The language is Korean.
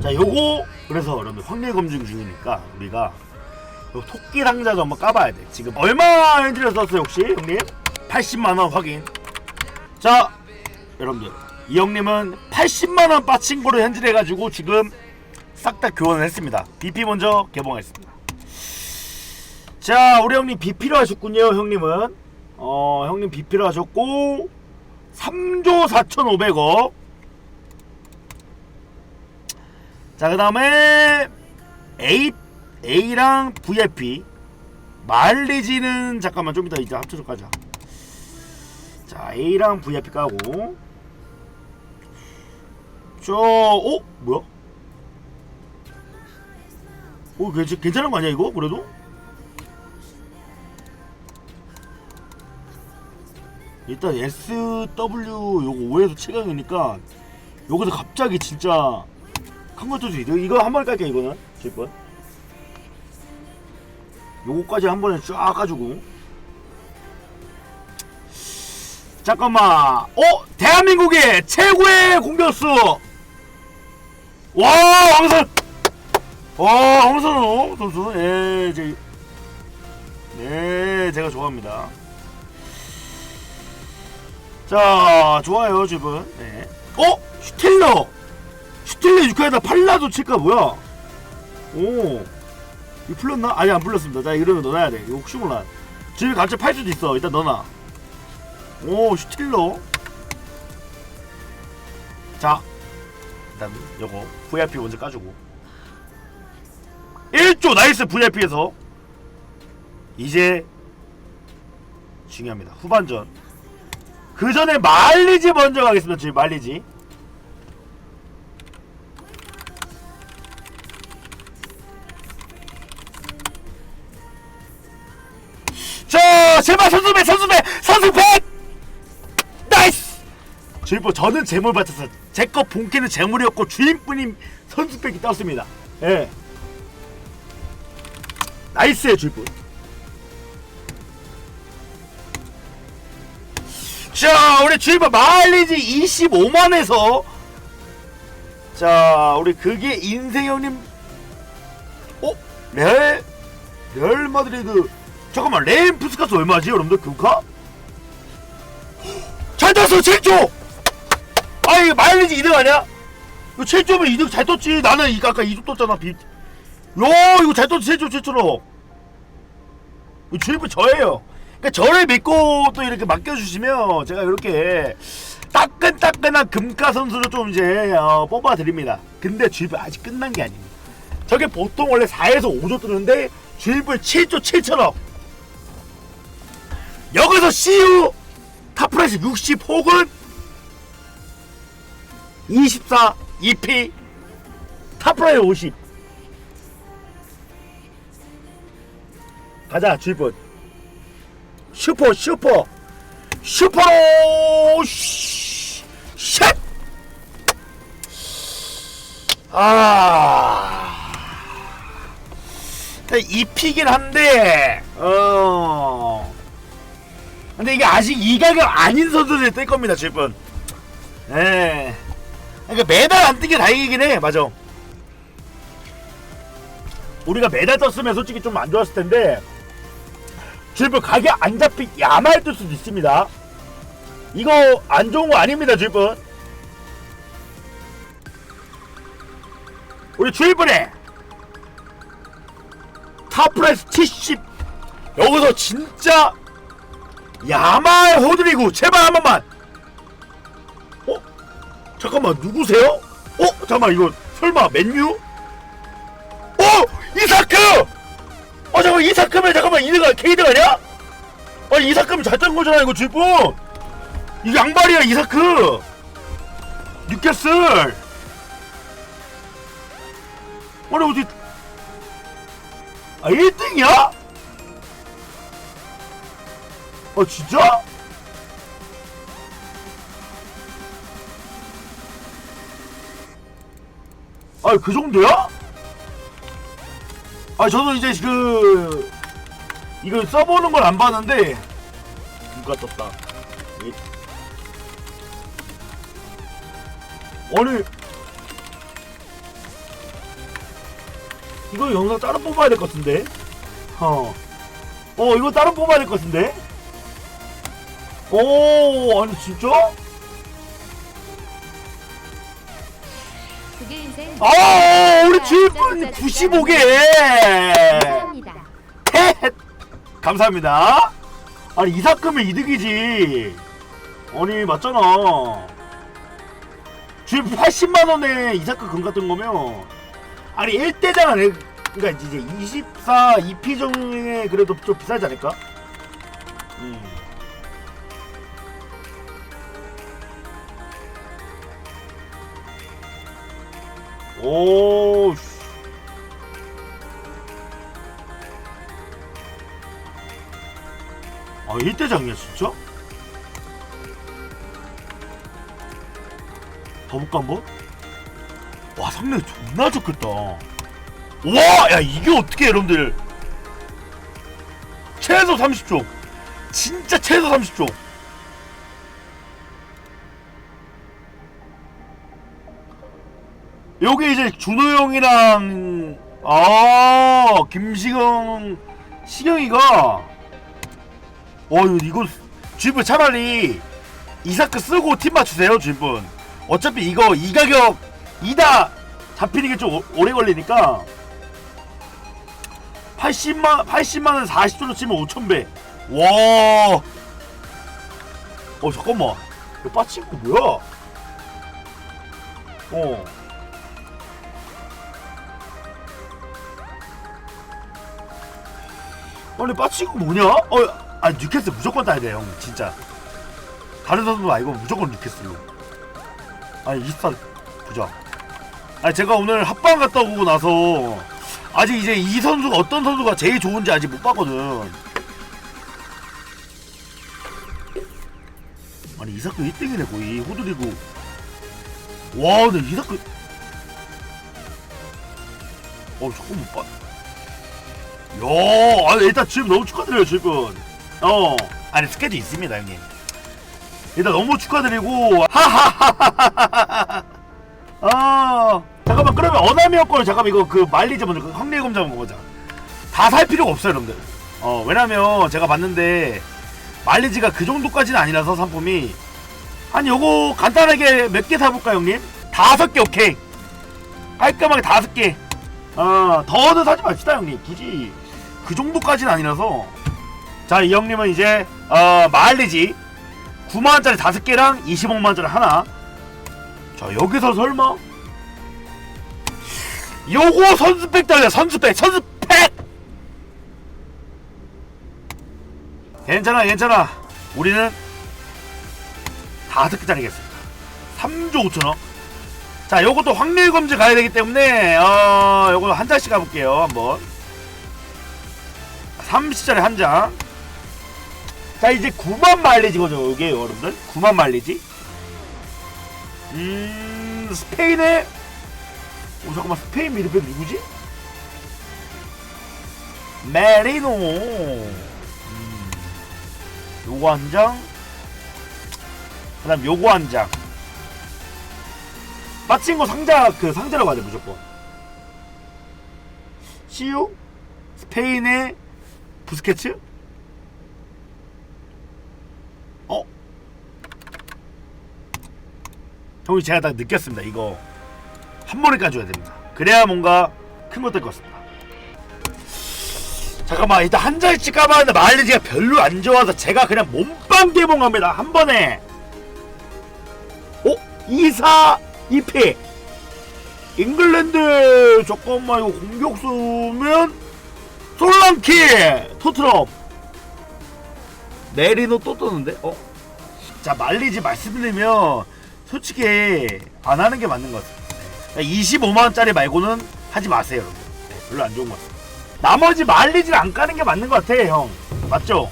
자 요거 그래서 여러분들 확률 검증 중이니까 우리가 요 토끼 상자도 한번 까봐야 돼. 지금 얼마 엔트리를 썼어요 혹시? 형님? 80만원 확인. 자 여러분들. 이 형님은 80만원 빠친거를 현질해가지고 지금 싹 다 교환을 했습니다. BP 먼저 개봉했습니다. 자 우리 형님 BP로 하셨군요 형님은. 어 형님 BP로 하셨고 3조 4,500억 자 그 다음에 A A랑 VIP 마일리지는 잠깐만 좀 이따 이제 합쳐서 가자 자 A랑 VIP 까고 저 어? 뭐야? 오 괜찮, 괜찮은 거 아니야 이거 그래도? 일단 SW 요거 5에서 최강이니까 여기서 갑자기 진짜 뜰수 있어 이거 한 번에 깔게 이거는. 7번. 요거까지 한 번에 쫙 가지고. 잠깐만. 어? 대한민국의 최고의 공격수. 와 황선. 와 황선우 선수. 예, 제, 네 제가 좋아합니다. 자 좋아요 지금. 네. 어? 슈틸러 슈틸러 6회에다 팔라도 칠까 뭐야? 오. 이거 풀렸나? 아니 안 풀렸습니다. 자 이러면 넣어야 돼. 이거 혹시 몰라. 집에 갑자기 팔 수도 있어. 일단 넣어놔. 오 슈틸러. 자 일단 요거 VIP 먼저 까주고. 1조! 나이스 VIP에서. 이제 중요합니다. 후반전. 그 전에 말리지 먼저 가겠습니다. 지금 말리지 자 제발 선수배 선수배 선수배! 나이스! 주인분 저는 재물 받았어 제 거 본캐는 재물이었고 주인분이 선수백이 떴습니다. 예. 나이스의 주인분. 자 우리 주인분 마일리지 25만에서 자 우리 그게 인생 형님 어? 레알 레알 마드리드 잠깐만 레인 푸스카스 얼마지 여러분들? 금카? 잘 떴어 7조! 아 이거 마일리지 2등 아니야? 이거 7조면 2등 잘 떴지. 나는 이거 아까 2조 떴잖아 비... 요 이거 잘 떴지 7조 7조로 이거 주인분 저예요. 그러니까 저를 믿고 또 이렇게 맡겨주시면 제가 이렇게 따끈따끈한 금가 선수를 좀 이제 어, 뽑아드립니다. 근데 주인분 아직 끝난 게 아닙니다. 저게 보통 원래 4에서 5조 뜨는데 주인분 7조 7천억 여기서 CU 탑프라이스 60 혹은 24 EP 탑프라이스 50 가자 주인분 슈퍼 슈퍼. 슈퍼로 씨- 샷! 아. EP긴 한데 어 근데 이게 아직 이 가격 아닌 선수들이 뜰 겁니다, 질분. 예. 그러니까 매달 안 뜨게 다행이긴 해, 맞아. 우리가 매달 떴으면 솔직히 좀 안 좋았을 텐데, 질분 가격 안 잡히 야말 뜰 수도 있습니다. 이거 안 좋은 거 아닙니다, 질분. 우리 주일분에 탑프레스 70 여기서 진짜 야말 호드리고 제발 한 번만 어? 잠깐만 누구세요? 어? 잠깐만 이거 설마 맨유? 어? 이사크! 어 잠깐만 이사크면 잠깐만 이드가 케이드 아니야? 아니 이사크면 잘짠 거잖아 이거 질분 이 양발이야 이사크 뉴캐슬 아니 어디 아 1등이야? 아 진짜? 아 그 정도야? 아 저도 이제 그 이걸 써보는 걸 안 봤는데 누가 떴다 이- 아니 이거 영상 따로 뽑아야 될 것 같은데 어. 어 이거 따로 뽑아야 될 것 같은데 오 아니 진짜? 그게 인생. 아 우리 주인분 95개 감사합니다. 헷! 감사합니다. 아니 이삭금이 이득이지. 아니 맞잖아. 주인 80만 원에 이삭금 금 같은 거면 아니 1대장 안에 그러니까 이제 24 2피 정에 그래도 좀 비싸지 않을까? 음. 오. 씨. 아 1대장이야 진짜? 가볼까 한번? 와 상당히 존나 좋겠다 와! 야 이게 어떻게 여러분들 최소 30조 진짜 최소 30조 여기 이제 준호 형이랑 아 김시경 시경이가 와 이거 주인분 차라리 이사크 쓰고 팀 맞추세요 주인분. 어차피 이거 이 가격 이다 잡히는 게 좀 오래 걸리니까. 80만 80만원 40조로 치면 5천배. 와. 어 잠깐만. 이거 빠친 거 뭐야? 어 아니 빠친거 뭐냐? 어 아 뉴캐슬 무조건 따야 돼 형. 진짜. 다른 선수 아니고 무조건 뉴캐슬로. 아니 24 보자. 아니 제가 오늘 합방 갔다 오고 나서 아직 이제 이 선수가 어떤 선수가 제일 좋은지 아직 못 봤거든. 아니 이사크 1등이네 거의. 호두리고. 와 근데 이사크 어 잠깐만 빠 야, 아니 일단 지금 너무 축하드려요 지금. 어. 아니 스케줄 있습니다 형님. 일단 너무 축하드리고 하하하하하하 아 잠깐만 그러면 걸 잠깐만 이거 그 마일리지 먼저 그 확률 검사 한번 보자. 다 살 필요가 없어요 여러분들. 어 왜냐면 제가 봤는데 마일리지가 그 정도까지는 아니라서 상품이. 아니 요거 간단하게 몇 개 사볼까 형님? 다섯 개 오케이. 깔끔하게 다섯 개. 어, 더는 사지 맙시다 형님. 굳이 그 정도까지는 아니라서. 자 이 형님은 이제 어 마일리지 9만원짜리 다섯 개랑 25만원짜리 하나. 자 여기서 설마? 요거 선수팩 달려 선수팩 선수팩 괜찮아 괜찮아. 우리는 다섯 개짜리겠습니다. 3조 5천원 자 요것도 확률 검증 가야 되기 때문에 어 요거 한 장씩 가볼게요 한번 30짜리 한 장. 자 이제 9만 마일리지거든요 이게 여러분들. 9만 마일리지. 음 스페인의 오 잠깐만 스페인 미드필더 누구지? 메리노. 음, 요거 한 장. 그 다음 요거 한 장. 빠친 거 상자 그 상자로 가자 무조건. 시우 스페인의 부스케츠? 어? 형이 제가 딱 느꼈습니다. 이거 한 번에 까줘야 됩니다. 그래야 뭔가 큰거될것 같습니다. 잠깐만 일단 한 장씩 까봤는데 마일리지가 별로 안 좋아서 제가 그냥 몸빵 개봉합니다. 한 번에. 어? 2사 2패. 잉글랜드 잠깐만 이거 공격수면 솔랑키 토트넘 메리노 또 뜨는데? 어? 자 말리지 말씀드리면 솔직히 안 하는 게 맞는 것 같아요 25만원짜리 말고는 하지 마세요 여러분 네, 별로 안 좋은 것 같아요 나머지 말리지를 안 까는 게 맞는 것 같아 형 맞죠?